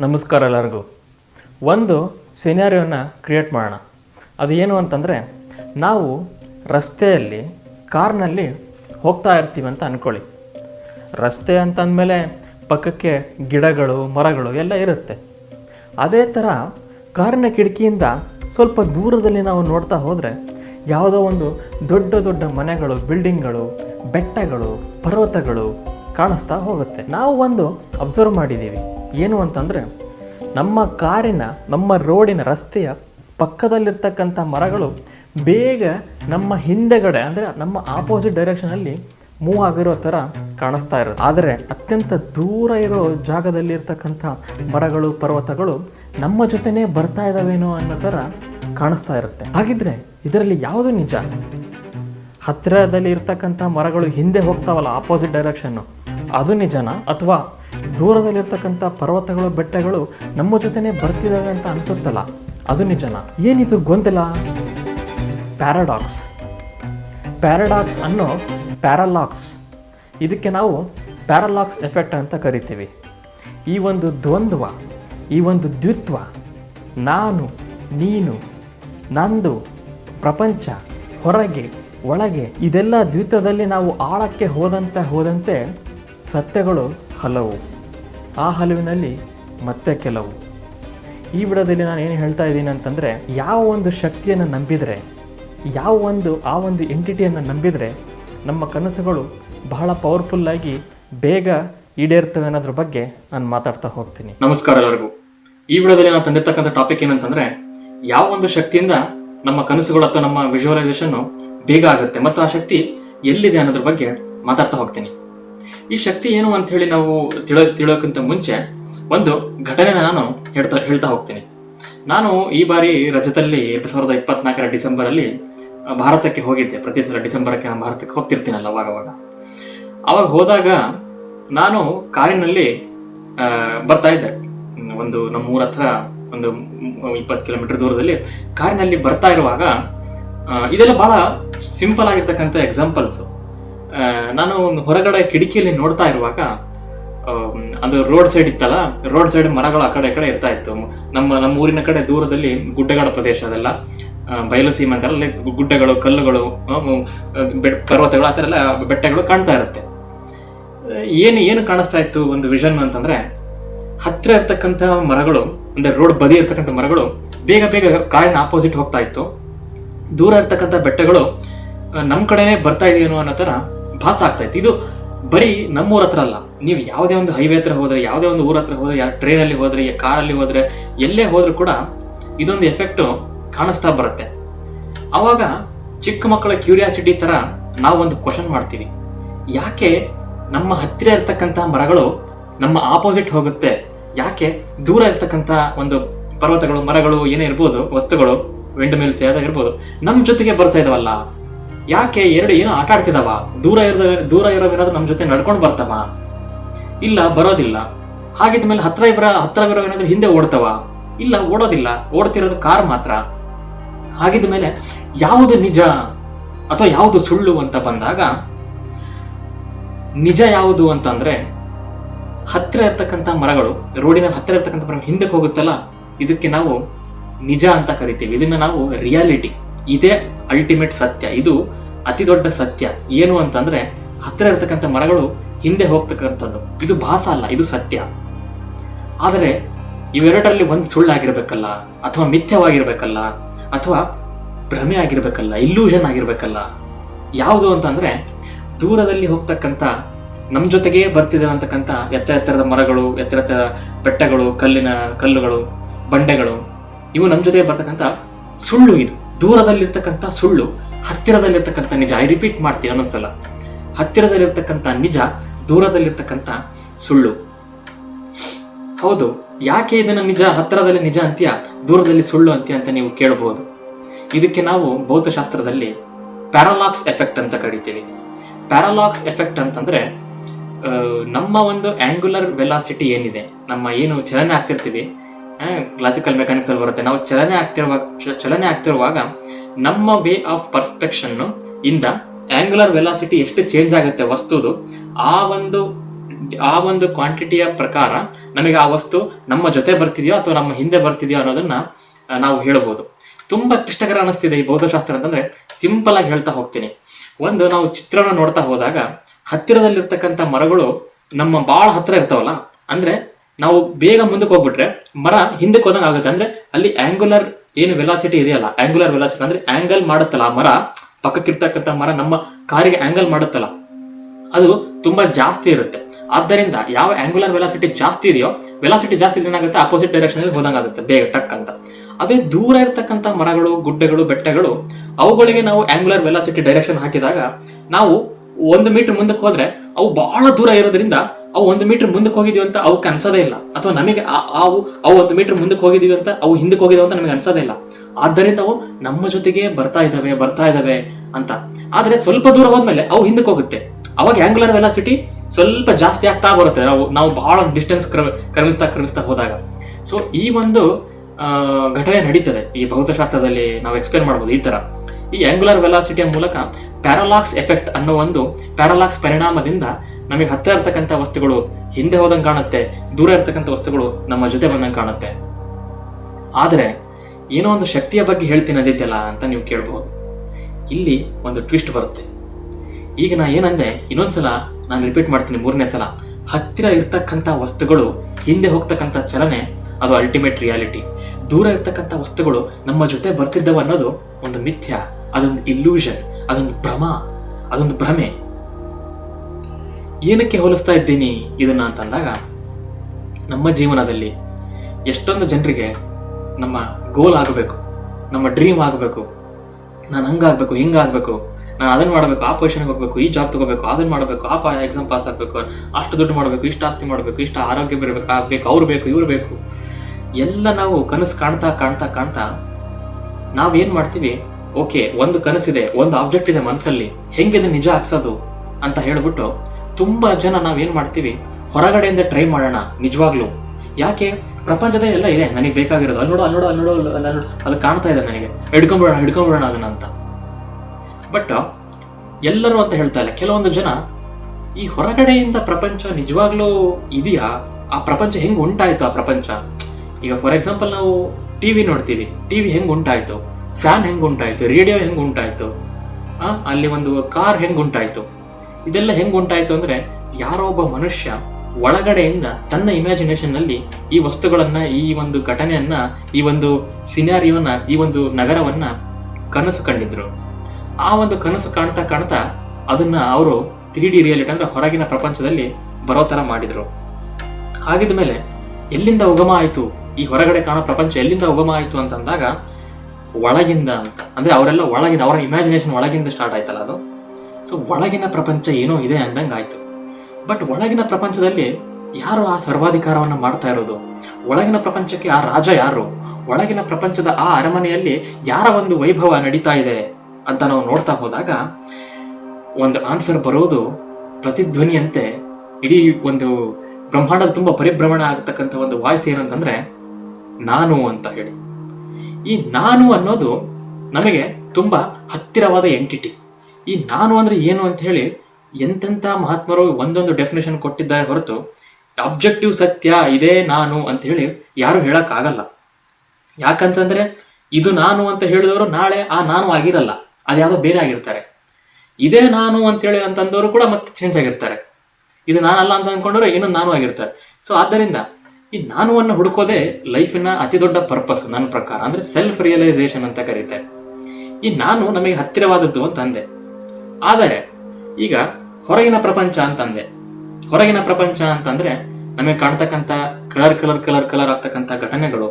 ನಮಸ್ಕಾರ ಎಲ್ಲರಿಗೂ. ಒಂದು ಸಿನಾರಿಯೋನ ಕ್ರಿಯೇಟ್ ಮಾಡೋಣ. ಅದು ಏನು ಅಂತಂದರೆ, ನಾವು ರಸ್ತೆಯಲ್ಲಿ, ಕಾರ್ನಲ್ಲಿ ಹೋಗ್ತಾ ಇರ್ತೀವಿ ಅಂತ ಅಂದ್ಕೊಳ್ಳಿ ರಸ್ತೆ ಅಂತಂದಮೇಲೆ ಪಕ್ಕಕ್ಕೆ ಗಿಡಗಳು, ಮರಗಳು ಎಲ್ಲ ಇರುತ್ತೆ. ಅದೇ ಥರ ಕಾರಿನ ಕಿಟಕಿಯಿಂದ ಸ್ವಲ್ಪ ದೂರದಲ್ಲಿ ನಾವು ನೋಡ್ತಾ ಹೋದರೆ, ಯಾವುದೋ ಒಂದು ದೊಡ್ಡ ದೊಡ್ಡ ಮನೆಗಳು ಬಿಲ್ಡಿಂಗ್ಗಳು ಬೆಟ್ಟಗಳು, ಪರ್ವತಗಳು ಕಾಣಿಸ್ತಾ ಹೋಗುತ್ತೆ. ನಾವು ಒಂದು ಅಬ್ಸರ್ವ್ ಮಾಡಿದ್ದೀವಿ. ಏನು ಅಂತಂದರೆ, ನಮ್ಮ ಕಾರಿನ, ನಮ್ಮ ರೋಡಿನ ರಸ್ತೆಯ ಪಕ್ಕದಲ್ಲಿರ್ತಕ್ಕಂಥ ಮರಗಳು ಬೇಗ ನಮ್ಮ ಹಿಂದೆಗಡೆ, ಅಂದರೆ ನಮ್ಮ ಆಪೋಸಿಟ್ ಡೈರೆಕ್ಷನಲ್ಲಿ ಮೂವ್ ಆಗಿರೋ ಥರ ಕಾಣಿಸ್ತಾ ಇರುತ್ತೆ. ಆದರೆ ಅತ್ಯಂತ ದೂರ ಇರೋ ಜಾಗದಲ್ಲಿ ಇರ್ತಕ್ಕಂಥ ಮರಗಳು, ಪರ್ವತಗಳು ನಮ್ಮ ಜೊತೆನೇ ಬರ್ತಾ ಇದ್ದಾವೇನೋ ಅನ್ನೋ ಥರ ಕಾಣಿಸ್ತಾ ಇರುತ್ತೆ. ಹಾಗಿದ್ರೆ ಇದರಲ್ಲಿ ಯಾವುದು ನಿಜ? ಹತ್ತಿರದಲ್ಲಿ ಇರ್ತಕ್ಕಂಥ ಮರಗಳು ಹಿಂದೆ ಹೋಗ್ತಾವಲ್ಲ ಆಪೋಸಿಟ್ ಡೈರೆಕ್ಷನ್ನು ಅದು ನಿಜನಾ? ಅಥವಾ ದೂರದಲ್ಲಿರ್ತಕ್ಕಂಥ ಪರ್ವತಗಳು, ಬೆಟ್ಟಗಳು ನಮ್ಮ ಜೊತೆನೇ ಬರ್ತಿದ್ದಾವೆ ಅಂತ ಅನಿಸುತ್ತಲ್ಲ? ಅದು ನಿಜನಾ? ಏನಿದು ಗೊಂದಲ? ಪ್ಯಾರಾಡಾಕ್ಸ್. ಪ್ಯಾರಾಡಾಕ್ಸ್ ಅನ್ನೋ ಪ್ಯಾರಲಾಕ್ಸ್. ಇದಕ್ಕೆ ನಾವು ಪ್ಯಾರಲಾಕ್ಸ್ ಎಫೆಕ್ಟ್ ಅಂತ ಕರಿತೀವಿ. ಈ ಒಂದು ದ್ವಂದ್ವ, ಈ ಒಂದು ದ್ವಿತ್ವ, ನಾನು, ನೀನು, ನಂದು, ಪ್ರಪಂಚ, ಹೊರಗೆ, ಒಳಗೆ, ಇದೆಲ್ಲ ದ್ವಿತ್ವದಲ್ಲಿ ನಾವು ಆಳಕ್ಕೆ ಹೋದಂತೆ ಹೋದಂತೆ ಸತ್ಯಗಳು ಹಲವು. ಆ ಹಲವಿನಲ್ಲಿ ಮತ್ತೆ ಕೆಲವು. ಈ ವಿಡಿಯೋದಲ್ಲಿ ನಾನು ಏನು ಹೇಳ್ತಾ ಇದ್ದೀನಿ ಅಂತಂದರೆ, ಯಾವ ಒಂದು ಶಕ್ತಿಯನ್ನು ನಂಬಿದರೆ, ಯಾವ ಒಂದು, ಆ ಒಂದು ಎಂಟಿಟಿಯನ್ನು ನಂಬಿದರೆ, ನಮ್ಮ ಕನಸುಗಳು ಬಹಳ ಪವರ್ಫುಲ್ಲಾಗಿ ಬೇಗ ಈಡೇರ್ತವೆ ಅನ್ನೋದ್ರ ಬಗ್ಗೆ ನಾನು ಮಾತಾಡ್ತಾ ಹೋಗ್ತೀನಿ. ನಮಸ್ಕಾರ ಎಲ್ಲರಿಗೂ. ಈ ವಿಡಿಯೋದಲ್ಲಿ ನಾನು ತಂದಿರ್ತಕ್ಕಂಥ ಟಾಪಿಕ್ ಏನಂತಂದ್ರೆ, ಯಾವ ಒಂದು ಶಕ್ತಿಯಿಂದ ನಮ್ಮ ಕನಸುಗಳು ಅಥವಾ ನಮ್ಮ ವಿಜುವಲೈಸೇಷನ್ ಬೇಗ ಆಗುತ್ತೆ, ಮತ್ತು ಆ ಶಕ್ತಿ ಎಲ್ಲಿದೆ ಅನ್ನೋದ್ರ ಬಗ್ಗೆ ಮಾತಾಡ್ತಾ ಹೋಗ್ತೀನಿ. ಈ ಶಕ್ತಿ ಏನು ಅಂತ ಹೇಳಿ ನಾವು ತಿಳ ತಿಳೋಕ್ಕಿಂತ ಮುಂಚೆ ಒಂದು ಘಟನೆನ ನಾನು ಹೇಳ್ತಾ ಹೇಳ್ತಾ ಹೋಗ್ತೀನಿ. ನಾನು ಈ ಬಾರಿ ರಜದಲ್ಲಿ ಎರಡು ಸಾವಿರದ ಇಪ್ಪತ್ನಾಲ್ಕರ ಡಿಸೆಂಬರ್ ಅಲ್ಲಿ ಭಾರತಕ್ಕೆ ಹೋಗಿದ್ದೆ. ಪ್ರತಿ ಸಲ ಡಿಸೆಂಬರ್ಗೆ ನಾನು ಭಾರತಕ್ಕೆ ಹೋಗ್ತಿರ್ತೀನಲ್ಲ ಅವಾಗವಾಗ ಅವಾಗ. ಹೋದಾಗ ನಾನು ಕಾರಿನಲ್ಲಿ ಬರ್ತಾ ಇದ್ದೆ. ಒಂದು ನಮ್ಮ ಊರ ಹತ್ರ ಒಂದು ಇಪ್ಪತ್ತು ಕಿಲೋಮೀಟರ್ ದೂರದಲ್ಲಿ ಕಾರಿನಲ್ಲಿ ಬರ್ತಾ ಇರುವಾಗ ಇದೆಲ್ಲ ಬಹಳ ಸಿಂಪಲ್ ಆಗಿರ್ತಕ್ಕಂಥ ಎಕ್ಸಾಂಪಲ್ಸ್ ನಾನು ಒಂದು ಹೊರಗಡೆ ಕಿಟಕಿಯಲ್ಲಿ ನೋಡ್ತಾ ಇರುವಾಗ ಅದು ರೋಡ್ ಸೈಡ್ ಇತ್ತಲ್ಲ, ರೋಡ್ ಸೈಡ್ ಮರಗಳು ಆ ಕಡೆ ಕಡೆ ಇರ್ತಾ ಇತ್ತು. ನಮ್ಮ ನಮ್ಮ ಊರಿನ ಕಡೆ ದೂರದಲ್ಲಿ ಗುಡ್ಡಗಾಡ ಪ್ರದೇಶ ಅದೆಲ್ಲ. ಬಯಲು ಸೀಮೆ ಅಂತಾರಲ್ಲ ಅಲ್ಲಿ ಗುಡ್ಡಗಳು, ಕಲ್ಲುಗಳು ಪರ್ವತಗಳು ಆ ಥರ ಎಲ್ಲ ಬೆಟ್ಟಗಳು ಕಾಣ್ತಾ ಇರುತ್ತೆ. ಏನು ಏನು ಕಾಣಿಸ್ತಾ ಇತ್ತು ಒಂದು ವಿಷನ್ ಅಂತಂದ್ರೆ, ಹತ್ತಿರ ಇರ್ತಕ್ಕಂಥ ಮರಗಳು, ಅಂದ್ರೆ ರೋಡ್ ಬದಿ ಇರ್ತಕ್ಕಂಥ ಮರಗಳು ಬೇಗ ಬೇಗ ಕಾರಿನ ಆಪೋಸಿಟ್ ಹೋಗ್ತಾ ಇತ್ತು. ದೂರ ಇರ್ತಕ್ಕಂಥ ಬೆಟ್ಟಗಳು ನಮ್ಮ ಕಡೆನೇ ಬರ್ತಾ ಇದೆಯೇನೋ ಅನ್ನೋ ತರ ಭಾಸ ಆಗ್ತಾ ಇತ್ತು. ಇದು ಬರೀ ನಮ್ಮೂರ ಹತ್ರ ಅಲ್ಲ. ನೀವು ಯಾವುದೇ ಒಂದು ಹೈವೇ ಹತ್ರ ಹೋದ್ರೆ, ಯಾವುದೇ ಒಂದು ಊರ ಹತ್ರ ಹೋದ್ರೆ ಯಾವ ಟ್ರೈನಲ್ಲಿ ಹೋದ್ರೆ ಕಾರಲ್ಲಿ ಹೋದ್ರೆ, ಎಲ್ಲೇ ಹೋದ್ರೂ ಕೂಡ ಇದೊಂದು ಎಫೆಕ್ಟ್ ಕಾಣಿಸ್ತಾ ಬರುತ್ತೆ. ಅವಾಗ ಚಿಕ್ಕ ಮಕ್ಕಳ ಕ್ಯೂರಿಯಾಸಿಟಿ ತರ ನಾವು ಒಂದು ಕ್ವಶನ್ ಮಾಡ್ತೀವಿ. ಯಾಕೆ ನಮ್ಮ ಹತ್ತಿರ ಇರ್ತಕ್ಕಂಥ ಮರಗಳು ನಮ್ಮ ಆಪೋಸಿಟ್ ಹೋಗುತ್ತೆ? ಯಾಕೆ ದೂರ ಇರ್ತಕ್ಕಂಥ ಒಂದು ಪರ್ವತಗಳು, ಮರಗಳು, ಏನೇ ಇರ್ಬೋದು, ವಸ್ತುಗಳು ವಿಂಡ್ ಮಿಲ್ಸ್ ಯಾವ್ದಾಗಿರ್ಬೋದು ನಮ್ಮ ಜೊತೆಗೆ ಬರ್ತಾ ಇದಾವಲ್ಲ? ಯಾಕೆ ಎರಡು ಏನು ಆಟ ಆಡ್ತಿದಾವ? ದೂರ ಇರದ, ದೂರ ಇರೋವೇನಾದ್ರು ನಮ್ಮ ಜೊತೆ ನಡ್ಕೊಂಡು ಬರ್ತವ? ಇಲ್ಲ, ಬರೋದಿಲ್ಲ. ಹಾಗಿದ್ಮೇಲೆ ಹತ್ರ ಇಬ್ಬರ ಹತ್ರ ಇರೋ ಏನಾದ್ರು ಹಿಂದೆ ಓಡ್ತಾವ? ಇಲ್ಲ, ಓಡೋದಿಲ್ಲ. ಓಡ್ತಿರೋದು ಕಾರ್ ಮಾತ್ರ. ಹಾಗಿದ ಮೇಲೆ ಯಾವುದು ನಿಜ ಅಥವಾ ಯಾವುದು ಸುಳ್ಳು ಅಂತ ಬಂದಾಗ, ನಿಜ ಯಾವುದು ಅಂತಂದ್ರೆ ಹತ್ತಿರ ಇರ್ತಕ್ಕಂಥ ಮರಗಳು, ರೋಡಿನ ಹತ್ತಿರ ಇರ್ತಕ್ಕಂಥ ಮರಗಳು ಹಿಂದಕ್ಕೆ ಹೋಗುತ್ತಲ್ಲ, ಇದಕ್ಕೆ ನಾವು ನಿಜ ಅಂತ ಕರಿತೀವಿ. ಇದನ್ನ ನಾವು ರಿಯಾಲಿಟಿ. ಇದೇ ಅಲ್ಟಿಮೇಟ್ ಸತ್ಯ. ಇದು ಅತಿ ದೊಡ್ಡ ಸತ್ಯ ಏನು ಅಂತಂದ್ರೆ ಹತ್ತಿರ ಇರತಕ್ಕಂಥ ಮರಗಳು ಹಿಂದೆ ಹೋಗ್ತಕ್ಕಂಥದ್ದು. ಇದು ಭಾಸ ಅಲ್ಲ, ಇದು ಸತ್ಯ. ಆದರೆ ಇವೆರಡರಲ್ಲಿ ಒಂದು ಸುಳ್ಳಾಗಿರ್ಬೇಕಲ್ಲ, ಅಥವಾ ಮಿಥ್ಯವಾಗಿರ್ಬೇಕಲ್ಲ, ಅಥವಾ ಭ್ರಮೆ ಆಗಿರ್ಬೇಕಲ್ಲ ಇಲ್ಯೂಷನ್ ಆಗಿರ್ಬೇಕಲ್ಲ, ಯಾವುದು ಅಂತಂದ್ರೆ ದೂರದಲ್ಲಿ ಹೋಗ್ತಕ್ಕಂಥ ನಮ್ಮ ಜೊತೆಗೇ ಬರ್ತಿದೆ ಅಂತಕ್ಕಂಥ ಎತ್ತರ ಎತ್ತರದ ಮರಗಳು ಎತ್ತರ ಎತ್ತರ ಬೆಟ್ಟಗಳು, ಕಲ್ಲಿನ ಕಲ್ಲುಗಳು, ಬಂಡೆಗಳು, ಇವು ನಮ್ಮ ಜೊತೆಗೆ ಬರ್ತಕ್ಕಂಥ ಸುಳ್ಳು ಇದು. ದೂರದಲ್ಲಿರ್ತಕ್ಕಂಥ ಸುಳ್ಳು. ಹತ್ತಿರದಲ್ಲಿರ್ತಕ್ಕಂಥ ನಿಜ, ಐ ರಿಪೀಟ್ ಮಾಡ್ತೀನಿ ಅನ್ನೊಂದ್ಸಲ ಹತ್ತಿರದಲ್ಲಿರ್ತಕ್ಕಂಥ ನಿಜ, ದೂರದಲ್ಲಿರ್ತಕ್ಕಂಥ ಸುಳ್ಳು. ಹೌದು, ಯಾಕೆ ಇದನ್ನ ನಿಜ, ಹತ್ತಿರದಲ್ಲಿ ನಿಜ ಅಂತ್ಯ, ದೂರದಲ್ಲಿ ಸುಳ್ಳು ಅಂತ್ಯ ಅಂತ ನೀವು ಕೇಳಬಹುದು ಇದಕ್ಕೆ ನಾವು ಭೌತಶಾಸ್ತ್ರದಲ್ಲಿ ಪ್ಯಾರಾಲಾಕ್ಸ್ ಎಫೆಕ್ಟ್ ಅಂತ ಕರಿತೀವಿ. ಪ್ಯಾರಾಲಾಕ್ಸ್ ಎಫೆಕ್ಟ್ ಅಂತಂದ್ರೆ ನಮ್ಮ ಒಂದು ಆಂಗ್ಯುಲರ್ ವೆಲಾಸಿಟಿ ಏನಿದೆ, ನಮ್ಮ ಏನು ಚಲನೆ ಆಗ್ತಿರ್ತೀವಿ ಕ್ಲಾಸಿಕಲ್ ಮೆಕ್ಯಾನಿಕ್ಸ್ ಅಲ್ಲಿ ಬರುತ್ತೆ. ನಾವು ಚಲನೆ ಆಗ್ತಿರುವಾಗ ಚಲನೆ ಆಗ್ತಿರುವಾಗ ನಮ್ಮ ವೇ ಆಫ್ ಪರ್ಸ್ಪೆಕ್ಷನ್ ಇಂದ ಆಂಗುಲರ್ ವೆಲಾಸಿಟಿ ಎಷ್ಟು ಚೇಂಜ್ ಆಗುತ್ತೆ ವಸ್ತುದು, ಆ ಒಂದು ಆ ಒಂದು ಕ್ವಾಂಟಿಟಿಯ ಪ್ರಕಾರ ನಮಗೆ ಆ ವಸ್ತು ನಮ್ಮ ಜೊತೆ ಬರ್ತಿದೆಯೋ ಅಥವಾ ನಮ್ಮ ಹಿಂದೆ ಬರ್ತಿದೆಯೋ ಅನ್ನೋದನ್ನ ನಾವು ಹೇಳ್ಬೋದು. ತುಂಬಾ ಕ್ಲಿಷ್ಟಕರ ಅನಿಸ್ತಿದೆ ಈ ಭೌತಶಾಸ್ತ್ರ ಅಂತಂದ್ರೆ ಸಿಂಪಲ್ ಆಗಿ ಹೇಳ್ತಾ ಹೋಗ್ತೀನಿ. ಒಂದು ನಾವು ಚಿತ್ರವನ್ನು ನೋಡ್ತಾ ಹೋದಾಗ ಹತ್ತಿರದಲ್ಲಿರ್ತಕ್ಕಂಥ ಮರಗಳು ನಮ್ಮ ಬಹಳ ಹತ್ತಿರ ಇರ್ತಾವಲ್ಲ, ಅಂದ್ರೆ ನಾವು ಬೇಗ ಮುಂದಕ್ಕೆ ಹೋಗ್ಬಿಟ್ರೆ ಮರ ಹಿಂದಕ್ಕೆ ಹೋದಂಗೆ ಆಗುತ್ತೆ. ಅಂದ್ರೆ ಅಲ್ಲಿ ಆಂಗುಲರ್ ಏನು ವೆಲಾಸಿಟಿ ಇದೆಯಲ್ಲ ಆಂಗುಲರ್ ವೆಲಾಸಿಟಿ ಅಂದ್ರೆ ಆಂಗಲ್ ಮಾಡುತ್ತಲ್ಲ ಆ ಮರ, ಪಕ್ಕಕ್ಕಿರ್ತಕ್ಕಂಥ ಮರ ನಮ್ಮ ಕಾರಿಗೆ ಆಂಗಲ್ ಮಾಡುತ್ತಲ್ಲ, ಅದು ತುಂಬಾ ಜಾಸ್ತಿ ಇರುತ್ತೆ. ಆದ್ದರಿಂದ ಯಾವ ಆಂಗುಲರ್ ವೆಲಾಸಿಟಿ ಜಾಸ್ತಿ ಇದೆಯೋ ವೆಲಾಸಿಟಿ ಜಾಸ್ತಿ ಏನಾಗುತ್ತೆ? ಅಪೋಸಿಟ್ ಡೈರೆಕ್ಷನ್ ಅಲ್ಲಿ ಹೋದಂಗಾಗುತ್ತೆ ಬೇಗ ಟಕ್ ಅಂತ ಅದೇ ದೂರ ಇರತಕ್ಕಂಥ ಮರಗಳು, ಗುಡ್ಡಗಳು, ಬೆಟ್ಟಗಳು, ಅವುಗಳಿಗೆ ನಾವು ಆಂಗುಲರ್ ವೆಲಾಸಿಟಿ ಡೈರೆಕ್ಷನ್ ಹಾಕಿದಾಗ, ನಾವು ಒಂದು ಮೀಟರ್ ಮುಂದಕ್ಕೆ ಹೋದ್ರೆ ಅವು ಬಹಳ ದೂರ ಇರೋದ್ರಿಂದ ಅವು ಒಂದು ಮೀಟರ್ ಮುಂದಕ್ಕೆ ಹೋಗಿದೀವಿ ಅಂತ ಅವು ಅನ್ಸೋದೇ ಇಲ್ಲ. ಅಥವಾ ನಮಗೆ ಅವು ಅವು ಒಂದು ಮೀಟರ್ ಮುಂದಕ್ಕೆ ಹೋಗಿದೀವಿ ಅಂತ ಅವು ಹಿಂದಕ್ಕೆ ಹೋಗಿದಾವೆ ಅಂತ ನಮಗೆ ಅನ್ಸೋದೇ ಇಲ್ಲ. ಆದ್ದರಿಂದ ಅವು ನಮ್ಮ ಜೊತೆಗೆ ಬರ್ತಾ ಇದಾವೆ ಬರ್ತಾ ಇದಾವೆ ಅಂತ. ಆದ್ರೆ ಸ್ವಲ್ಪ ದೂರ ಹೋದ್ಮೇಲೆ ಅವು ಹಿಂದಕ್ಕೆ ಹೋಗುತ್ತೆ. ಅವಾಗ ಆಂಗುಲರ್ ವೆಲಾಸಿಟಿ ಸ್ವಲ್ಪ ಜಾಸ್ತಿ ಆಗ್ತಾ ಬರುತ್ತೆ. ನಾವು ನಾವು ಬಹಳ ಡಿಸ್ಟೆನ್ಸ್ ಕ್ರಮಿಸ್ತಾ ಕ್ರಮಿಸ್ತಾ ಹೋದಾಗ. ಸೊ ಈ ಒಂದು ಘಟನೆ ನಡೀತದೆ. ಈ ಭೌತಶಾಸ್ತ್ರದಲ್ಲಿ ನಾವು ಎಕ್ಸ್ಪ್ಲೇನ್ ಮಾಡ್ಬೋದು ಈ ತರ. ಈ ಆಂಗುಲರ್ ವೆಲಾಸಿಟಿಯ ಮೂಲಕ ಪ್ಯಾರಲಾಕ್ಸ್ ಎಫೆಕ್ಟ್ ಅನ್ನೋ ಒಂದು ಪ್ಯಾರಲಾಕ್ಸ್ ಪರಿಣಾಮದಿಂದ ನಮಗೆ ಹತ್ತಿರ ಇರ್ತಕ್ಕಂಥ ವಸ್ತುಗಳು ಹಿಂದೆ ಹೋದಂಗೆ ಕಾಣುತ್ತೆ, ದೂರ ಇರ್ತಕ್ಕಂಥ ವಸ್ತುಗಳು ನಮ್ಮ ಜೊತೆ ಬಂದಂಗೆ ಕಾಣುತ್ತೆ. ಆದರೆ ಏನೋ ಒಂದು ಶಕ್ತಿಯ ಬಗ್ಗೆ ಹೇಳ್ತೀನಿ ಅದಿದ್ಯಲ್ಲ ಅಂತ ನೀವು ಕೇಳಬಹುದು ಇಲ್ಲಿ ಒಂದು ಟ್ವಿಸ್ಟ್ ಬರುತ್ತೆ. ಈಗ ನಾ ಏನಂದೆ, ಇನ್ನೊಂದ್ಸಲ ನಾನು ರಿಪೀಟ್ ಮಾಡ್ತೀನಿ ಮೂರನೇ ಸಲ. ಹತ್ತಿರ ಇರ್ತಕ್ಕಂಥ ವಸ್ತುಗಳು ಹಿಂದೆ ಹೋಗ್ತಕ್ಕಂಥ ಚಲನೆ, ಅದು ಅಲ್ಟಿಮೇಟ್ ರಿಯಾಲಿಟಿ ದೂರ ಇರ್ತಕ್ಕಂಥ ವಸ್ತುಗಳು ನಮ್ಮ ಜೊತೆ ಬರ್ತಿದ್ದವು ಅನ್ನೋದು ಒಂದು ಮಿಥ್ಯ. ಅದೊಂದು ಇಲ್ಯೂಷನ್ ಅದೊಂದು ಭ್ರಮ, ಅದೊಂದು ಭ್ರಮೆ. ಏನಕ್ಕೆ ಹೋಲಿಸ್ತಾ ಇದ್ದೀನಿ ಇದನ್ನ ಅಂತಂದಾಗ, ನಮ್ಮ ಜೀವನದಲ್ಲಿ ಎಷ್ಟೊಂದು ಜನರಿಗೆ ನಮ್ಮ ಗೋಲ್ ಆಗಬೇಕು, ನಮ್ಮ ಡ್ರೀಮ್ ಆಗಬೇಕು, ನಾನು ಹಂಗಾಗಬೇಕು, ಹಿಂಗಾಗಬೇಕು, ನಾನು ಅದನ್ನು ಮಾಡಬೇಕು, ಆ ಪೊಸಿಷನ್ಗೆ ಹೋಗಬೇಕು, ಈ ಜಾಬ್ ತಗೋಬೇಕು, ಅದನ್ನು ಮಾಡಬೇಕು, ಆ ಪಾ ಎಕ್ಸಾಮ್ ಪಾಸ್ ಆಗಬೇಕು, ಅಷ್ಟು ದುಡ್ಡು ಮಾಡಬೇಕು, ಇಷ್ಟು ಆಸ್ತಿ ಮಾಡಬೇಕು, ಇಷ್ಟು ಆರೋಗ್ಯ ಬರಬೇಕು ಆಗಬೇಕು, ಅವ್ರು ಬೇಕು, ಇವ್ರು ಬೇಕು. ಎಲ್ಲ ನಾವು ಕನಸು ಕಾಣ್ತಾ ಕಾಣ್ತಾ ಕಾಣ್ತಾ ನಾವೇನು ಮಾಡ್ತೀವಿ? ಓಕೆ ಒಂದು ಕನಸಿದೆ ಒಂದು ಆಬ್ಜೆಕ್ಟ್ ಇದೆ ಮನಸ್ಸಲ್ಲಿ. ಹೆಂಗೆ ನಿಜ ಹಾಕ್ಸೋದು ಅಂತ ಹೇಳ್ಬಿಟ್ಟು ತುಂಬಾ ಜನ ನಾವೇನ್ ಮಾಡ್ತೀವಿ? ಹೊರಗಡೆಯಿಂದ ಟ್ರೈ ಮಾಡೋಣ ನಿಜವಾಗ್ಲೂ. ಯಾಕೆ? ಪ್ರಪಂಚದ ಎಲ್ಲ ಇದೆ ನನಗೆ ಬೇಕಾಗಿರೋದು. ಅಲ್ಲಿ ನೋಡು ಅಲ್ಲಿ ನೋಡು ಅಲ್ಲಿ ನೋಡು ಅಲ್ಲಿ ನೋಡು, ಅದು ಕಾಣ್ತಾ ಇದೆ ನನಗೆ. ಹಿಡ್ಕೊಂಬಿಡೋಣ ಹಿಡ್ಕೊಂಬಿಡೋಣ ಅದನ್ನ ಅಂತ. ಬಟ್ ಎಲ್ಲರೂ ಅಂತ ಹೇಳ್ತಾ ಇಲ್ಲ. ಕೆಲವೊಂದು ಜನ ಈ ಹೊರಗಡೆಯಿಂದ ಪ್ರಪಂಚ ನಿಜವಾಗ್ಲೂ ಇದೆಯಾ? ಆ ಪ್ರಪಂಚ ಹೆಂಗೆ ಉಂಟಾಯ್ತು ಆ ಪ್ರಪಂಚ? ಈಗ ಫಾರ್ ಎಕ್ಸಾಂಪಲ್ ನಾವು ಟಿವಿ ನೋಡ್ತೀವಿ. ಟಿವಿ ಹೆಂಗೆ ಉಂಟಾಯ್ತು? ಫ್ಯಾನ್ ಹೆಂಗ್ ಉಂಟಾಯಿತು ರೇಡಿಯೋ ಹೆಂಗ್ ಉಂಟಾಯಿತು ಅಲ್ಲಿ ಒಂದು ಕಾರ್ ಹೆಂಗ್ ಉಂಟಾಯಿತು ಇದೆಲ್ಲ ಹೆಂಗ್ ಉಂಟಾಯಿತು ಅಂದ್ರೆ ಯಾರೋ ಒಬ್ಬ ಮನುಷ್ಯ ಒಳಗಡೆಯಿಂದ ತನ್ನ ಇಮ್ಯಾಜಿನೇಷನ್ನಲ್ಲಿ ಈ ವಸ್ತುಗಳನ್ನು, ಈ ಒಂದು ಘಟನೆಯನ್ನ, ಈ ಒಂದು ಸಿನಾರಿಯೋನ, ಈ ಒಂದು ನಗರವನ್ನ ಕನಸು ಕಂಡಿದ್ರು. ಆ ಒಂದು ಕನಸು ಕಾಣ್ತಾ ಕಾಣ್ತಾ ಅದನ್ನ ಅವರು ತ್ರೀ ಡಿ ರಿಯಾಲಿಟಿ ಅಂದ್ರೆ ಹೊರಗಿನ ಪ್ರಪಂಚದಲ್ಲಿ ಬರೋ ಥರ ಮಾಡಿದ್ರು. ಹಾಗಿದ ಮೇಲೆ ಎಲ್ಲಿಂದ ಉಗಮ ಆಯಿತು? ಈ ಹೊರಗಡೆ ಕಾಣೋ ಪ್ರಪಂಚ ಎಲ್ಲಿಂದ ಉಗಮ ಆಯಿತು ಅಂತಂದಾಗ ಒಳಗಿಂದ ಅಂತ ಅಂದ್ರೆ ಅವರೆಲ್ಲ ಒಳಗಿಂದ, ಅವರ ಇಮ್ಯಾಜಿನೇಷನ್ ಒಳಗಿಂದ ಸ್ಟಾರ್ಟ್ ಆಯ್ತಲ್ಲ ಅದು. ಸೊ ಒಳಗಿನ ಪ್ರಪಂಚ ಏನೋ ಇದೆ ಅಂದಂಗ ಆಯ್ತು. ಬಟ್ ಒಳಗಿನ ಪ್ರಪಂಚದಲ್ಲಿ ಯಾರು ಆ ಸರ್ವಾಧಿಕಾರವನ್ನ ಮಾಡ್ತಾ ಇರೋದು? ಒಳಗಿನ ಪ್ರಪಂಚಕ್ಕೆ ಆ ರಾಜ ಯಾರು? ಒಳಗಿನ ಪ್ರಪಂಚದ ಆ ಅರಮನೆಯಲ್ಲಿ ಯಾರ ಒಂದು ವೈಭವ ನಡೀತಾ ಇದೆ ಅಂತ ನಾವು ನೋಡ್ತಾ ಹೋದಾಗ ಒಂದು ಆನ್ಸರ್ ಬರೋದು ಪ್ರತಿಧ್ವನಿಯಂತೆ. ಇಡೀ ಒಂದು ಬ್ರಹ್ಮಾಂಡದ ತುಂಬಾ ಪರಿಭ್ರಮಣ ಆಗತಕ್ಕಂಥ ಒಂದು ವಾಯ್ಸ್ ಏನಂತಂದ್ರೆ, ನಾನು ಅಂತ ಹೇಳಿ. ಈ ನಾನು ಅನ್ನೋದು ನಮಗೆ ತುಂಬ ಹತ್ತಿರವಾದ ಎಂಟಿಟಿ ಈ ನಾನು ಅಂದ್ರೆ ಏನು ಅಂತ ಹೇಳಿ ಎಂತೆಂಥ ಮಹಾತ್ಮರು ಒಂದೊಂದು ಡೆಫಿನೇಷನ್ ಕೊಟ್ಟಿದ್ದಾರೆ ಹೊರತು ಅಬ್ಜೆಕ್ಟಿವ್ ಸತ್ಯ ಇದೇ ನಾನು ಅಂತ ಹೇಳಿ ಯಾರು ಹೇಳೋಕ್ಕಾಗಲ್ಲ. ಯಾಕಂತಂದ್ರೆ ಇದು ನಾನು ಅಂತ ಹೇಳಿದವರು ನಾಳೆ ಆ ನಾನು ಆಗಿರಲ್ಲ, ಅದ್ಯಾವುದೋ ಬೇರೆ ಆಗಿರ್ತಾರೆ. ಇದೇ ನಾನು ಅಂತ ಹೇಳಿ ಅಂತಂದವರು ಕೂಡ ಮತ್ತೆ ಚೇಂಜ್ ಆಗಿರ್ತಾರೆ. ಇದು ನಾನಲ್ಲ ಅಂತ ಅನ್ಕೊಂಡ್ರೆ ಇನ್ನೊಂದು ನಾನು ಆಗಿರ್ತಾರೆ. ಸೊ ಆದ್ದರಿಂದ ಈ ನಾನುವನ್ನು ಹುಡುಕೋದೇ ಲೈಫಿನ ಅತಿ ದೊಡ್ಡ ಪರ್ಪಸ್ ನನ್ನ ಪ್ರಕಾರ. ಅಂದ್ರೆ ಸೆಲ್ಫ್ ರಿಯಲೈಸೇಷನ್ ಅಂತ ಕರೀತಾರೆ ಈ ನಾನು ನಮಗೆ ಹತ್ತಿರವಾದದ್ದು ಅಂತ ಅಂದೆ. ಆದರೆ, ಈಗ ಹೊರಗಿನ ಪ್ರಪಂಚ ಅಂತಂದೆ ಹೊರಗಿನ ಪ್ರಪಂಚ ಅಂತಂದ್ರೆ ನಮಗೆ ಕಾಣ್ತಕ್ಕಂಥ ಕಲರ್ ಕಲರ್ ಕಲರ್ ಕಲರ್ ಆಗ್ತಕ್ಕಂಥ ಘಟನೆಗಳು.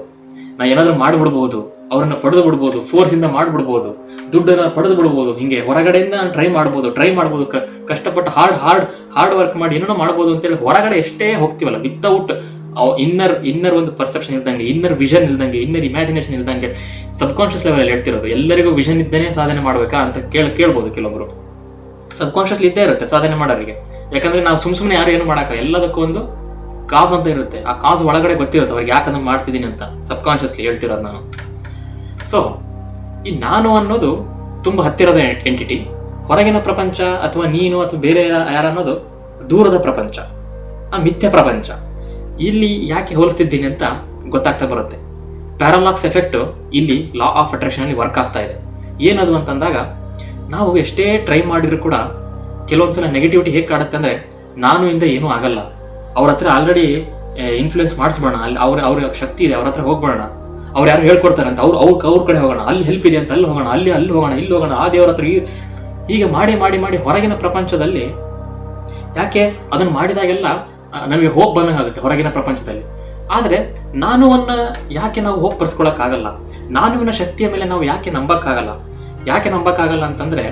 ನಾ ಏನಾದರೂ ಮಾಡಿಬಿಡ್ಬೋದು, ಅವ್ರನ್ನ ಪಡೆದು ಬಿಡ್ಬೋದು ಇಂದ ಮಾಡ್ಬಿಡ್ಬೋದು, ದುಡ್ಡನ್ನ ಪಡೆದು ಬಿಡ್ಬೋದು ಹಿಂಗೆ ಹೊರಗಡೆಯಿಂದ ಟ್ರೈ ಮಾಡ್ಬೋದು ಟ್ರೈ ಮಾಡ್ಬೋದು ಕಷ್ಟಪಟ್ಟು ಹಾರ್ಡ್ ಹಾರ್ಡ್ ಹಾರ್ಡ್ ವರ್ಕ್ ಮಾಡಿ ಏನೋ ಮಾಡ್ಬೋದು ಅಂತೇಳಿ ಹೊರಗಡೆ ಎಷ್ಟೇ ಹೋಗ್ತೀವಲ್ಲ ವಿತೌಟ್ ಇನ್ನರ್ ಇನ್ನರ್ ಒಂದು ಪರ್ಸೆಪ್ಷನ್ ಇಲ್ದಂಗೆ ಇನ್ನರ್ ವಿಷನ್ ಇಲ್ದಂಗೆ ಇನ್ನರ್ ಇಮ್ಯಾಜಿನೇಷನ್ ಇಲ್ದಂಗೆ ಸಬ್ ಕಾನ್ಷಿಯಸ್ ಲೆವೆಲ್ ಹೇಳ್ತಿರೋದು. ಎಲ್ಲರಿಗೂ ವಿಷನ್ ಇದ್ದೇನೆ ಸಾಧನೆ ಮಾಡ್ಬೇಕಾ ಅಂತ ಕೇಳ, ಕೇಳ್ಬೋದು ಕೆಲವೊಬ್ರು. ಸಬ್ ಕಾನ್ಷಿಯಸ್ಲಿ ಇದ್ದೇ ಇರುತ್ತೆ ಸಾಧನೆ ಮಾಡೋರಿಗೆ. ಯಾಕಂದ್ರೆ ನಾವು ಸುಮ್ ಸುಮ್ಮನೆ ಯಾರು ಏನು ಮಾಡಕ್ಕ ಎಲ್ಲದಕ್ಕೂ ಒಂದು ಕಾಸ್ ಅಂತ ಇರುತ್ತೆ. ಆ ಕಾಸ್ ಒಳಗಡೆ ಗೊತ್ತಿರುತ್ತೆ ಅವ್ರಿಗೆ ಯಾಕೆ ಅದನ್ನ ಮಾಡ್ತಿದ್ದೀನಿ ಅಂತ ಸಬ್ ಕಾನ್ಷಿಯಸ್ಲಿ ಹೇಳ್ತಿರೋದು ನಾನು. ಸೊ ಈ ನಾನು ಅನ್ನೋದು ತುಂಬಾ ಹತ್ತಿರದ ಎಂಟಿಟಿ ಹೊರಗಿನ ಪ್ರಪಂಚ ಅಥವಾ ನೀನು ಅಥವಾ ಬೇರೆ ಯಾರು ಅನ್ನೋದು ದೂರದ ಪ್ರಪಂಚ. ಆ ಮಿಥ್ಯ ಪ್ರಪಂಚ. ಇಲ್ಲಿ ಯಾಕೆ ಹೋಲಿಸ್ತಿದ್ದೀನಿ ಅಂತ ಗೊತ್ತಾಗ್ತಾ ಬರುತ್ತೆ. ಪ್ಯಾರಾಲಾಕ್ಸ್ ಎಫೆಕ್ಟ್ ಇಲ್ಲಿ ಲಾ ಆಫ್ ಅಟ್ರಾಕ್ಷನ್ ಅಲ್ಲಿ ವರ್ಕ್ ಆಗ್ತಾ ಇದೆ. ಏನದು ಅಂತಂದಾಗ, ನಾವು ಎಷ್ಟೇ ಟ್ರೈ ಮಾಡಿದ್ರು ಕೂಡ ಕೆಲವೊಂದ್ಸಲ ನೆಗೆಟಿವಿಟಿ ಹೇಗೆ ಕಾಡುತ್ತೆ ಅಂದ್ರೆ, ನಾನು ಇಂದ ಏನೂ ಆಗಲ್ಲ. ಅವ್ರ ಹತ್ರ ಆಲ್ರೆಡಿ ಇನ್ಫ್ಲುಯೆನ್ಸ್ ಮಾಡಿಸ್ಬೋಣ ಅಲ್ಲಿ ಅವ್ರ ಅವ್ರ ಶಕ್ತಿ ಇದೆ, ಅವ್ರ ಹತ್ರ ಹೋಗ್ಬೋಣ ಅವ್ರು ಯಾರು ಹೇಳ್ಕೊಡ್ತಾರೆ ಅಂತ, ಅವ್ರು, ಅವ್ರ ಅವ್ರ ಕಡೆ ಹೋಗೋಣ. ಅಲ್ಲಿ ಹೆಲ್ಪ್ ಇದೆ ಅಂತ ಅಲ್ಲಿ ಹೋಗೋಣ, ಅಲ್ಲಿ ಅಲ್ಲಿ ಹೋಗೋಣ, ಇಲ್ಲಿ ಹೋಗೋಣ, ಆ ದೇವ್ರ ಹತ್ರ ಹೀಗೆ ಮಾಡಿ ಮಾಡಿ ಮಾಡಿ ಹೊರಗಿನ ಪ್ರಪಂಚದಲ್ಲಿ ಯಾಕೆ ಅದನ್ನು ಮಾಡಿದಾಗೆಲ್ಲ ನಮಗೆ ಹೋಗಿ ಬಂದಂಗಾಗುತ್ತೆ ಹೊರಗಿನ ಪ್ರಪಂಚದಲ್ಲಿ. ಆದರೆ ನಾನುವನ್ನ ಯಾಕೆ ನಾವು ಹೋಗಿ ಬರ್ಸ್ಕೊಳಕ್ಕಾಗಲ್ಲ ನಾನುವಿನ ಶಕ್ತಿಯ ಮೇಲೆ ನಾವು ಯಾಕೆ ನಂಬಕ್ಕಾಗಲ್ಲ? ಯಾಕೆ ನಂಬಕ್ಕಾಗಲ್ಲ ಅಂತಂದ್ರೆ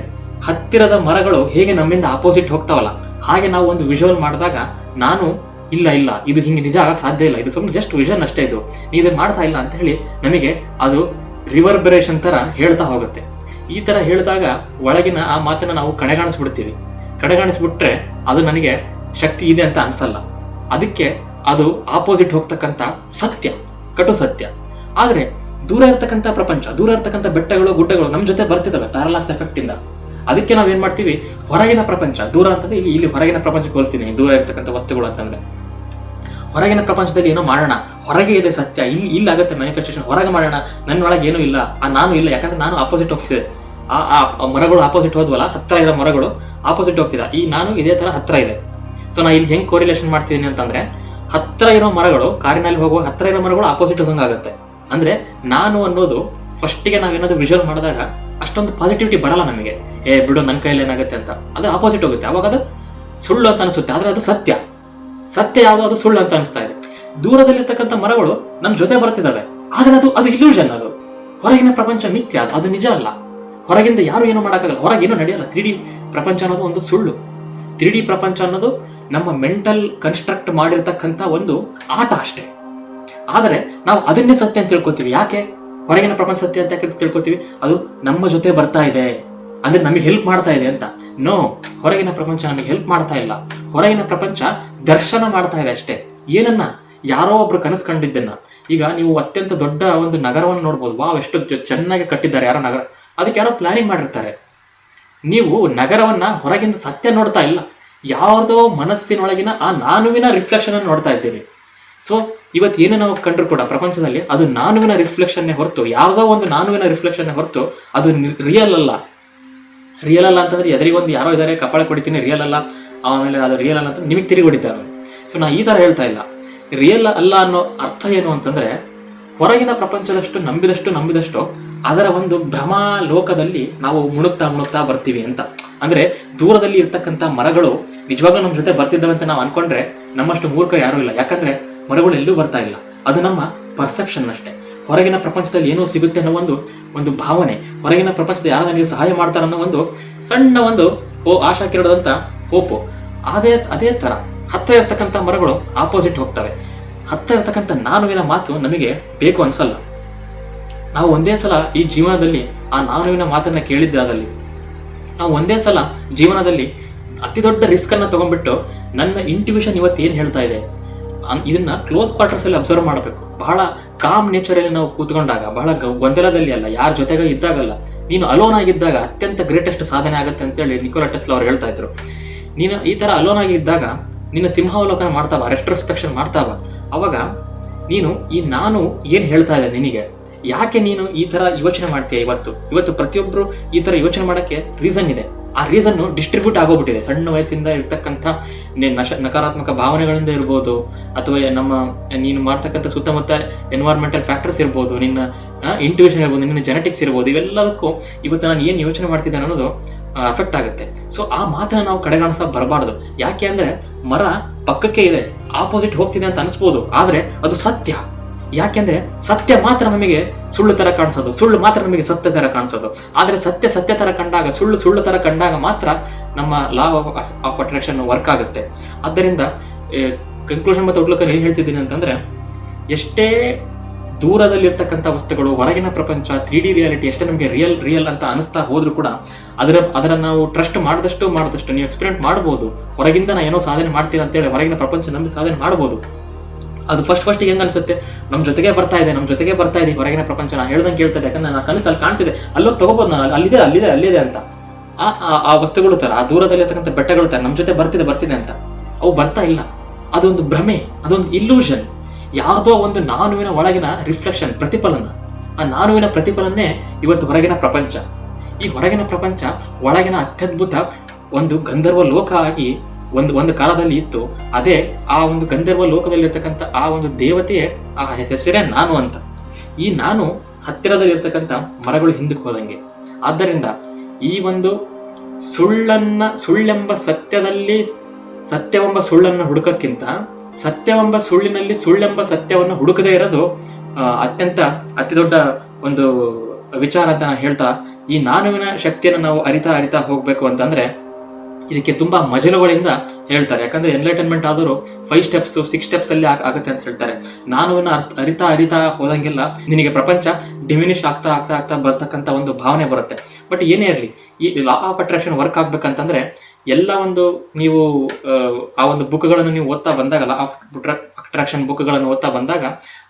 ಹತ್ತಿರದ ಮರಗಳು ಹೇಗೆ ನಮ್ಮಿಂದ ಆಪೋಸಿಟ್ ಹೋಗ್ತಾವಲ್ಲ, ಹಾಗೆ ನಾವು ಒಂದು ವಿಜುವಲ್ ಮಾಡಿದಾಗ ನಾನು ಇಲ್ಲ ಇಲ್ಲ, ಇದು ಹಿಂಗೆ ನಿಜ ಆಗಕ್ಕೆ ಸಾಧ್ಯ ಇಲ್ಲ, ಇದು ಸುಮ್ಮನೆ ಜಸ್ಟ್ ವಿಷನ್ ಅಷ್ಟೇ ಇದು. ನೀ ಇದನ್ನು ಮಾಡ್ತಾ ಇಲ್ಲ ಅಂತ ಹೇಳಿ ನಮಗೆ ಅದು ರಿವರ್ಬರೇಷನ್ ತರ ಹೇಳ್ತಾ ಹೋಗುತ್ತೆ. ಈ ತರ ಹೇಳಿದಾಗ ಒಳಗಿನ ಆ ಮಾತನ್ನ ನಾವು ಕಡೆಗಾಣಿಸ್ಬಿಡ್ತೀವಿ ಕಡೆಗಾಣಿಸ್ಬಿಟ್ರೆ ಅದು ನನಗೆ ಶಕ್ತಿ ಇದೆ ಅಂತ ಅನ್ಸಲ್ಲ. ಅದಕ್ಕೆ ಅದು ಆಪೋಸಿಟ್ ಹೋಗ್ತಕ್ಕಂಥ ಸತ್ಯ, ಕಟು ಸತ್ಯ. ಆದರೆ ದೂರ ಇರ್ತಕ್ಕಂಥ ಪ್ರಪಂಚ, ದೂರ ಇರ್ತಕ್ಕಂಥ ಬೆಟ್ಟಗಳು, ಗುಡ್ಡಗಳು ನಮ್ಮ ಜೊತೆ ಬರ್ತಿದ್ದಾವೆ ಪ್ಯಾರಲಾಕ್ಸ್ ಎಫೆಕ್ಟ್ ಇಂದ. ಅದಕ್ಕೆ ನಾವು ಏನು ಮಾಡ್ತೀವಿ? ಹೊರಗಿನ ಪ್ರಪಂಚ, ದೂರ ಅಂತಂದ್ರೆ ಇಲ್ಲಿ ಇಲ್ಲಿ ಹೊರಗಿನ ಪ್ರಪಂಚಕ್ಕೆ ಹೋಲಿಸ್ತೀನಿ ದೂರ ಇರ್ತಕ್ಕಂಥ ವಸ್ತುಗಳು ಅಂತಂದ್ರೆ. ಹೊರಗಿನ ಪ್ರಪಂಚದಲ್ಲಿ ಏನೋ ಮಾಡೋಣ, ಹೊರಗೆ ಇದೆ ಸತ್ಯ, ಇಲ್ಲಿ ಇಲ್ಲಿ ಆಗುತ್ತೆ ಮ್ಯಾನಿಫೆಸ್ಟೇಷನ್ ಹೊರಗೆ ಮಾಡೋಣ ನನ್ನೊಳಗೆ ಏನೂ ಇಲ್ಲ, ಆ ನಾನು ಇಲ್ಲ, ಯಾಕಂದ್ರೆ ನಾನು ಆಪೋಸಿಟ್ ಹೋಗ್ತಿದೆ ಆ ಆ ಆ ಮರಗಳು ಆಪೋಸಿಟ್ ಹೋದ್ವಲ್ಲ ಹತ್ತಿರ ಇರೋ ಮರಗಳು ಆಪೋಸಿಟ್ ಹೋಗ್ತಿದೆ. ಈ ನಾನು ಇದೇ ತರ ಹತ್ತಿರ ಇದೆ. ಸೊ ನಾ ಇಲ್ಲಿ ಹೆಂಗೆ ಕೋರಿಲೇಷನ್ ಮಾಡ್ತಿದ್ದೀನಿ ಅಂತಂದ್ರೆ ಹತ್ತಿರ ಇರೋ ಮರಗಳು ಕಾರಿನಲ್ಲಿ ಹೋಗುವ ಹತ್ತಿರ ಇರೋ ಮರಗಳು ಆಪೋಸಿಟ್ ಹೋದಂಗಾಗುತ್ತೆ ಅಂದ್ರೆ ನಾನು ಅನ್ನೋದು ಫಸ್ಟಿಗೆ ನಾವೇನಾದ್ರು ವಿಜುವಲ್ ಮಾಡಿದಾಗ ಅಷ್ಟೊಂದು ಪಾಸಿಟಿವಿಟಿ ಬರಲ್ಲ ನಮಗೆ. ಏ, ಬಿಡು ನನ್ನ ಕೈಯಲ್ಲಿ ಏನಾಗುತ್ತೆ ಅಂತ. ಅದು ಆಪೋಸಿಟ್ ಹೋಗುತ್ತೆ. ಅವಾಗ ಅದು ಸುಳ್ಳು ಅಂತ ಅನಿಸುತ್ತೆ. ಆದ್ರೆ ಅದು ಸತ್ಯ. ಸತ್ಯ ಯಾವುದು ಅದು ಸುಳ್ಳು ಅಂತ ಅನಿಸ್ತಾ ಇದೆ. ದೂರದಲ್ಲಿರ್ತಕ್ಕಂಥ ಮರಗಳು ನಮ್ಮ ಜೊತೆ ಬರ್ತಿದ್ದಾವೆ ಆದ್ರೆ ಅದು ಅದು ಇಲ್ಯೂಷನ್ ಅದು. ಹೊರಗಿನ ಪ್ರಪಂಚ ಮಿಥ್ಯ ಅದು. ನಿಜ ಅಲ್ಲ. ಹೊರಗಿಂದ ಯಾರು ಏನು ಮಾಡೋಕ್ಕಾಗಲ್ಲ. ಹೊರಗೆ ಏನೂ ನಡೆಯಲ್ಲ. ತ್ರೀ ಡಿ ಪ್ರಪಂಚ ಅನ್ನೋದು ಒಂದು ಸುಳ್ಳು. ತ್ರೀ ಡಿ ಪ್ರಪಂಚ ಅನ್ನೋದು ನಮ್ಮ ಮೆಂಟಲ್ ಕನ್ಸ್ಟ್ರಕ್ಟ್ ಮಾಡಿರ್ತಕ್ಕಂಥ ಒಂದು ಆಟ ಅಷ್ಟೇ. ಆದರೆ ನಾವು ಅದನ್ನೇ ಸತ್ಯ ಅಂತ ತಿಳ್ಕೊತೀವಿ ಯಾಕೆ? ಹೊರಗಿನ ಪ್ರಪಂಚ ಸತ್ಯ ಅಂತ ತಿಳ್ಕೊತೀವಿ ಅದು ನಮ್ಮ ಜೊತೆ ಬರ್ತಾ ಇದೆ. ಅಂದ್ರೆ ನಮಗೆ ಹೆಲ್ಪ್ ಮಾಡ್ತಾ ಇದೆ ಅಂತ. ನೋ ಹೊರಗಿನ ಪ್ರಪಂಚ ನಮಗೆ ಹೆಲ್ಪ್ ಮಾಡ್ತಾ ಇಲ್ಲ. ಹೊರಗಿನ ಪ್ರಪಂಚ ದರ್ಶನ ಮಾಡ್ತಾ ಇದೆ ಅಷ್ಟೇ. ಏನನ್ನ? ಯಾರೋ ಒಬ್ರು ಕನಸು ಕಂಡಿದ್ದನ್ನ ಈಗ ನೀವು ಅತ್ಯಂತ ದೊಡ್ಡ ಒಂದು ನಗರವನ್ನು ನೋಡ್ಬೋದು. ವಾವ್, ಎಷ್ಟು ಚೆನ್ನಾಗಿ ಕಟ್ಟಿದ್ದಾರೆ ಯಾರೋ ನಗರ. ಅದಕ್ಕೆ ಯಾರೋ ಪ್ಲಾನಿಂಗ್ ಮಾಡಿರ್ತಾರೆ. ನೀವು ನಗರವನ್ನ ಹೊರಗಿಂದ ಸತ್ಯ ನೋಡ್ತಾ ಇಲ್ಲ. ಯಾವುದೋ ಮನಸ್ಸಿನೊಳಗಿನ ಆ ನಾನುವಿನ ರಿಫ್ಲೆಕ್ಷನ್ ಅನ್ನು ನೋಡ್ತಾ ಇದ್ದೀವಿ. ಸೊ ಇವತ್ತು ಏನೇ ನಾವು ಕಂಡ್ರು ಕೂಡ ಪ್ರಪಂಚದಲ್ಲಿ ಅದು ನಾನುವಿನ ರಿಫ್ಲೆಕ್ಷನ್ನೇ ಹೊರತು ಯಾವುದೋ ಒಂದು ನಾನುವಿನ ರಿಫ್ಲೆಕ್ಷನ್ ಹೊರತು ಅದು ರಿಯಲ್ ಅಲ್ಲ. ರಿಯಲ್ ಅಲ್ಲ ಅಂತಂದ್ರೆ ಎದುರಿಗೆ ಒಂದು ಯಾರೋ ಇದ್ದಾರೆ ಕಪಾಳ ಕೊಡಿತೀನಿ ರಿಯಲ್ ಅಲ್ಲ. ಆಮೇಲೆ ಅದು ರಿಯಲ್ ಅಲ್ಲ ಅಂತ ನಿಮಗೆ ತಿರುಗಿ ಹೊಡಿತಾರೆ ಸೊ ನಾ ಈ ಥರ ಹೇಳ್ತಾ ಇಲ್ಲ. ರಿಯಲ್ ಅಲ್ಲ ಅನ್ನೋ ಅರ್ಥ ಏನು ಅಂತಂದ್ರೆ, ಹೊರಗಿನ ಪ್ರಪಂಚದಷ್ಟು ನಂಬಿದಷ್ಟು ನಂಬಿದಷ್ಟು ಅದರ ಒಂದು ಭ್ರಮಾ ಲೋಕದಲ್ಲಿ ನಾವು ಮುಳುಗ್ತಾ ಮುಳುಗ್ತಾ ಬರ್ತೀವಿ ಅಂತ. ಅಂದ್ರೆ ದೂರದಲ್ಲಿ ಇರ್ತಕ್ಕಂಥ ಮರಗಳು ನಿಜವಾಗ್ಲೂ ನಮ್ಮ ಜೊತೆ ಬರ್ತಿದ್ದಾವೆ ಅಂತ ನಾವು ಅನ್ಕೊಂಡ್ರೆ ನಮ್ಮಷ್ಟು ಮೂರ್ಖ ಯಾರೂ ಇಲ್ಲ. ಯಾಕಂದ್ರೆ ಮರಗಳು ಎಲ್ಲೂ ಬರ್ತಾ ಇಲ್ಲ. ಅದು ನಮ್ಮ ಪರ್ಸೆಪ್ಷನ್ ಅಷ್ಟೇ. ಹೊರಗಿನ ಪ್ರಪಂಚದಲ್ಲಿ ಏನೋ ಸಿಗುತ್ತೆ ಅನ್ನೋ ಒಂದು ಒಂದು ಭಾವನೆ, ಹೊರಗಿನ ಪ್ರಪಂಚದ ಯಾರು ನನಗೆ ಸಹಾಯ ಮಾಡ್ತಾರೆ ಅನ್ನೋ ಒಂದು ಸಣ್ಣ ಒಂದು ಓ, ಆಶಾ ಕಿರಣದಂತ ಹೋಪು. ಅದೇ ಅದೇ ತರ ಹತ್ತ ಇರ್ತಕ್ಕಂಥ ಮರಗಳು ಆಪೋಸಿಟ್ ಹೋಗ್ತವೆ. ಹತ್ತ ಇರ್ತಕ್ಕಂಥ ನಾನುವಿನ ಮಾತು ನಮಗೆ ಬೇಕು ಅನ್ಸಲ್ಲ. ನಾವು ಒಂದೇ ಸಲ ಈ ಜೀವನದಲ್ಲಿ ಆ ನಾನುವಿನ ಮಾತನ್ನ ಕೇಳಿದ್ದಾದಲ್ಲಿ ನಾವು ಒಂದೇ ಸಲ ಜೀವನದಲ್ಲಿ ಅತಿ ದೊಡ್ಡ ರಿಸ್ಕ್ ಅನ್ನ ತಗೊಂಡ್ಬಿಟ್ಟು ನನ್ನ ಇಂಟ್ಯೂಷನ್ ಇವತ್ತು ಏನು ಹೇಳ್ತಾ ಇದೆ? ಇದನ್ನ ಕ್ಲೋಸ್ ಕ್ವಾರ್ಟರ್ಸ್ ಅಲ್ಲಿ ಅಬ್ಸರ್ವ್ ಮಾಡಬೇಕು. ಬಹಳ ಕಾಮ್ ನೇಚರ್ ಅಲ್ಲಿ ನಾವು ಕೂತ್ಕೊಂಡಾಗ, ಬಹಳ ಗೊಂದಲದಲ್ಲಿ ಅಲ್ಲ, ಯಾರ ಜೊತೆಗೆ ಇದ್ದಾಗಲ್ಲ, ನೀನು ಅಲೋನ್ ಆಗಿದ್ದಾಗ ಅತ್ಯಂತ ಗ್ರೇಟೆಸ್ಟ್ ಸಾಧನೆ ಆಗುತ್ತೆ ಅಂತೇಳಿ ನಿಕೋಲಾ ಟೆಸ್ಲಾ ಅವ್ರು ಹೇಳ್ತಾ ಇದ್ರು. ನೀನು ಈ ತರ ಅಲೋನ್ ಆಗಿದ್ದಾಗ ನಿನ್ನ ಸಿಂಹಾವಲೋಕನ ಮಾಡ್ತಾವ ರೆಸ್ಟ್ರೋಸ್ಪೆಕ್ಷನ್ ಮಾಡ್ತಾವ. ಅವಾಗ ನೀನು ಈ ನಾನು ಏನು ಹೇಳ್ತಾ ಇದೆ ನಿನಗೆ? ಯಾಕೆ ನೀನು ಈ ತರ ಯೋಚನೆ ಮಾಡ್ತೀಯ ಇವತ್ತು? ಇವತ್ತು ಪ್ರತಿಯೊಬ್ಬರು ಈ ತರ ಯೋಚನೆ ಮಾಡಕ್ಕೆ ರೀಸನ್ ಇದೆ. ಆ ರೀಸನ್ ಡಿಸ್ಟ್ರಿಬ್ಯೂಟ್ ಆಗೋಗ್ಬಿಟ್ಟಿದೆ. ಸಣ್ಣ ವಯಸ್ಸಿಂದ ಇರ್ತಕ್ಕಂಥ ನಶ ನಕಾರಾತ್ಮಕ ಭಾವನೆಗಳಿಂದ ಇರ್ಬೋದು, ಅಥವಾ ನಮ್ಮ ನೀನು ಮಾಡ್ತಕ್ಕಂಥ ಸುತ್ತಮುತ್ತ ಎನ್ವೈರ್ಮೆಂಟಲ್ ಫ್ಯಾಕ್ಟರ್ಸ್ ಇರ್ಬೋದು, ನಿನ್ನ ಇಂಟ್ಯೂಷನ್ ಇರ್ಬೋದು, ನಿನ್ನ ಜೆನೆಟಿಕ್ಸ್ ಇರ್ಬೋದು, ಇವೆಲ್ಲದಕ್ಕೂ ಇವತ್ತು ನಾನು ಏನು ಯೋಚನೆ ಮಾಡ್ತಿದ್ದೇನೆ ಅನ್ನೋದು ಅಫೆಕ್ಟ್ ಆಗುತ್ತೆ. ಸೊ ಆ ಮಾತನ್ನು ನಾವು ಕಡೆಗಾಣಿಸ ಬರಬಾರ್ದು. ಯಾಕೆ ಅಂದರೆ ಮರ ಪಕ್ಕಕ್ಕೆ ಇದೆ ಆಪೋಸಿಟ್ ಹೋಗ್ತಿದೆ ಅಂತ ಅನಿಸ್ಬೋದು. ಆದರೆ ಅದು ಸತ್ಯ. ಯಾಕೆಂದ್ರೆ ಸತ್ಯ ಮಾತ್ರ ನಮಗೆ ಸುಳ್ಳು ತರ ಕಾಣಿಸೋದು, ಸುಳ್ಳು ಮಾತ್ರ ನಮಗೆ ಸತ್ಯ ತರ ಕಾಣಿಸೋದು. ಆದರೆ ಸತ್ಯ ಸತ್ಯ ತರ ಕಂಡಾಗ, ಸುಳ್ಳು ಸುಳ್ಳು ತರ ಕಂಡಾಗ ಮಾತ್ರ ನಮ್ಮ ಲಾ ಆಫ್ ಅಟ್ರಾಕ್ಷನ್ ವರ್ಕ್ ಆಗುತ್ತೆ. ಆದ್ದರಿಂದ ಕನ್ಕ್ಲೂಷನ್ ಮತ್ತು ಔಟ್ಲುಕ್ ಏನು ಹೇಳ್ತಿದ್ದೀನಿ ಅಂತಂದ್ರೆ, ಎಷ್ಟೇ ದೂರದಲ್ಲಿರ್ತಕ್ಕಂಥ ವಸ್ತುಗಳು, ಹೊರಗಿನ ಪ್ರಪಂಚ ತ್ರೀ ಡಿ ರಿಯಾಲಿಟಿ ಎಷ್ಟೇ ನಮಗೆ ರಿಯಲ್ ರಿಯಲ್ ಅಂತ ಅನಿಸ್ತಾ ಹೋದ್ರೂ ಕೂಡ, ಅದರ ಅದರ ನಾವು ಟ್ರಸ್ಟ್ ಮಾಡಿದಷ್ಟು ಮಾಡಿದಷ್ಟು, ನೀವು ಎಕ್ಸ್ಪೆರಿಮೆಂಟ್ ಮಾಡ್ಬೋದು. ಹೊರಗಿಂದ ನಾ ಏನೋ ಸಾಧನೆ ಮಾಡ್ತೀನಿ ಅಂತೇಳಿ ಹೊರಗಿನ ಪ್ರಪಂಚ ನಂಬಿ ಸಾಧನೆ ಮಾಡ್ಬೋದು. ಅದು ಫಸ್ಟ್ ಫಸ್ಟ್ ಹೆಂಗ ಅನ್ಸುತ್ತೆ? ನಮ್ಮ ಜೊತೆಗೆ ಬರ್ತಾ ಇದೆ ನಮ್ಮ ಜೊತೆಗೆ ಬರ್ತಾ ಇದೆ, ಹೊರಗಿನ ಪ್ರಪಂಚ ನಾ ಹೇಳ್ದಂಗೆ ಕೇಳ್ತದೆ, ಯಾಕಂದ್ರೆ ನಾ ಕನಸು ಅಲ್ಲಿ ಕಾಣ್ತಿದೆ. ಅಲ್ಲೋಗಿ ತಗೋಬೋದು ನಾನು ಅಲ್ಲಿದೆ ಅಲ್ಲಿದೆ ಅಲ್ಲಿದೆ ಅಂತ. ಆ, ಆ- ವಸ್ತುಗಳು ತರ, ಆ ದೂರದಲ್ಲಿರ್ತಕ್ಕಂಥ ಬೆಟ್ಟಗಳು ತರ ನಮ್ಮ ಜೊತೆ ಬರ್ತಿದೆ ಬರ್ತಿದೆ ಅಂತ. ಅವು ಬರ್ತಾ ಇಲ್ಲ. ಅದೊಂದು ಭ್ರಮೆ, ಅದೊಂದು ಇಲ್ಯೂಷನ್ ಯಾವುದೋ ಒಂದು ನಾನುವಿನ ಒಳಗಿನ ರಿಫ್ಲೆಕ್ಷನ್ ಪ್ರತಿಫಲನ. ಆ ನಾನುವಿನ ಪ್ರತಿಫಲನೇ ಇವತ್ತು ಹೊರಗಿನ ಪ್ರಪಂಚ. ಈ ಹೊರಗಿನ ಪ್ರಪಂಚ ಒಳಗಿನ ಅತ್ಯದ್ಭುತ ಒಂದು ಗಂಧರ್ವ ಲೋಕ ಆಗಿ ಒಂದು ಒಂದು ಕಾಲದಲ್ಲಿ ಇತ್ತು. ಅದೇ ಆ ಒಂದು ಗಂಧರ್ವ ಲೋಕದಲ್ಲಿರ್ತಕ್ಕಂಥ ಆ ಒಂದು ದೇವತೆಯೇ ಆ ಹೆಸರೇ ನಾನು ಅಂತ. ಈ ನಾನು ಹತ್ತಿರದಲ್ಲಿರ್ತಕ್ಕಂಥ ಮರಗಳು ಹಿಂದಕ್ಕೆ ಹೋದಂಗೆ. ಆದ್ದರಿಂದ ಈ ಒಂದು ಸುಳ್ಳನ್ನ, ಸುಳ್ಳೆಂಬ ಸತ್ಯದಲ್ಲಿ, ಸತ್ಯವೆಂಬ ಸುಳ್ಳನ್ನು ಹುಡುಕಕ್ಕಿಂತ, ಸತ್ಯವೆಂಬ ಸುಳ್ಳಿನಲ್ಲಿ ಸುಳ್ಳೆಂಬ ಸತ್ಯವನ್ನು ಹುಡುಕದೇ ಇರೋದು ಅತ್ಯಂತ ಅತಿ ದೊಡ್ಡ ಒಂದು ವಿಚಾರ ಅಂತ ನಾನು ಹೇಳ್ತಾ, ಈ ನಾನುವಿನ ಶಕ್ತಿಯನ್ನು ನಾವು ಅರಿತಾ ಅರಿತಾ ಹೋಗ್ಬೇಕು ಅಂತಂದ್ರೆ ಇದಕ್ಕೆ ತುಂಬಾ ಮಜಲುಗಳಿಂದ ಹೇಳ್ತಾರೆ. ಯಾಕಂದ್ರೆ ಎನ್ಲೈಟನ್ಮೆಂಟ್ ಆದರೂ ಫೈವ್ ಸ್ಟೆಪ್ಸ್ ಸಿಕ್ಸ್ ಸ್ಟೆಪ್ಸ್ ಅಲ್ಲಿ ಆಗ್- ಆಗುತ್ತೆ ಅಂತ ಹೇಳ್ತಾರೆ. ನಾನು ಅರಿತಾ ಅರಿತಾ ಹೋದಂಗೆಲ್ಲ ನಿನಗೆ ಪ್ರಪಂಚ ಡಿಮಿನಿಷ್ ಆಗ್ತಾ ಆಗ್ತಾ ಆಗ್ತಾ ಬರ್ತಕ್ಕಂಥ ಒಂದು ಭಾವನೆ ಬರುತ್ತೆ. ಬಟ್ ಏನೇ ಇರಲಿ ಈ ಲಾ ಆಫ್ ಅಟ್ರಾಕ್ಷನ್ ವರ್ಕ್ ಆಗ್ಬೇಕಂತಂದ್ರೆ ಎಲ್ಲ ಒಂದು ನೀವು ಆ, ಆ ಒಂದು ಬುಕ್ಗಳನ್ನು ನೀವು ಓದ್ತಾ ಬಂದಾಗ ಲಾ ಆಫ್ ಅಟ್ರಾಕ್ಷನ್ ಬುಕ್ಗಳನ್ನು ಓದ್ತಾ ಬಂದಾಗ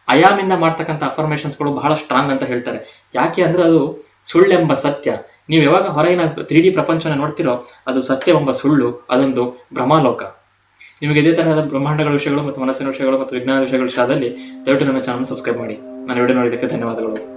ಅಯಾಮಿಂದ ಮಾಡ್ತಕ್ಕಂಥ ಅಫರ್ಮೇಷನ್ಸ್ಗಳು ಬಹಳ ಸ್ಟ್ರಾಂಗ್ ಅಂತ ಹೇಳ್ತಾರೆ. ಯಾಕೆ ಅಂದ್ರೆ ಅದು ಸುಳ್ಳೆಂಬ ಸತ್ಯ. ನೀವು ಯಾವಾಗ ಹೊರಗಿನ ತ್ರೀ ಡಿ ಪ್ರಪಂಚನ ನೋಡ್ತಿರೋ, ಅದು ಸತ್ಯವೆಂಬ ಸುಳ್ಳು, ಅದೊಂದು ಭ್ರಮಾಲೋಕ ನಿಮಗೆ ಇದೇ ತರಹದ ಬ್ರಹ್ಮಾಂಡಗಳ ವಿಷಯಗಳು ಮತ್ತು ಮನಸ್ಸಿನ ವಿಷಯಗಳು ಮತ್ತು ವಿಜ್ಞಾನ ವಿಷಯಗಳ ವಿಷಯದಲ್ಲಿ ದಯವಿಟ್ಟು ನನ್ನ ಚಾನಲ್ ಸಬ್ಸ್ಕ್ರೈಬ್ ಮಾಡಿ. ನಾನು ವಿಡಿಯೋ ನೋಡಿದ್ದಕ್ಕೆ ಧನ್ಯವಾದಗಳು.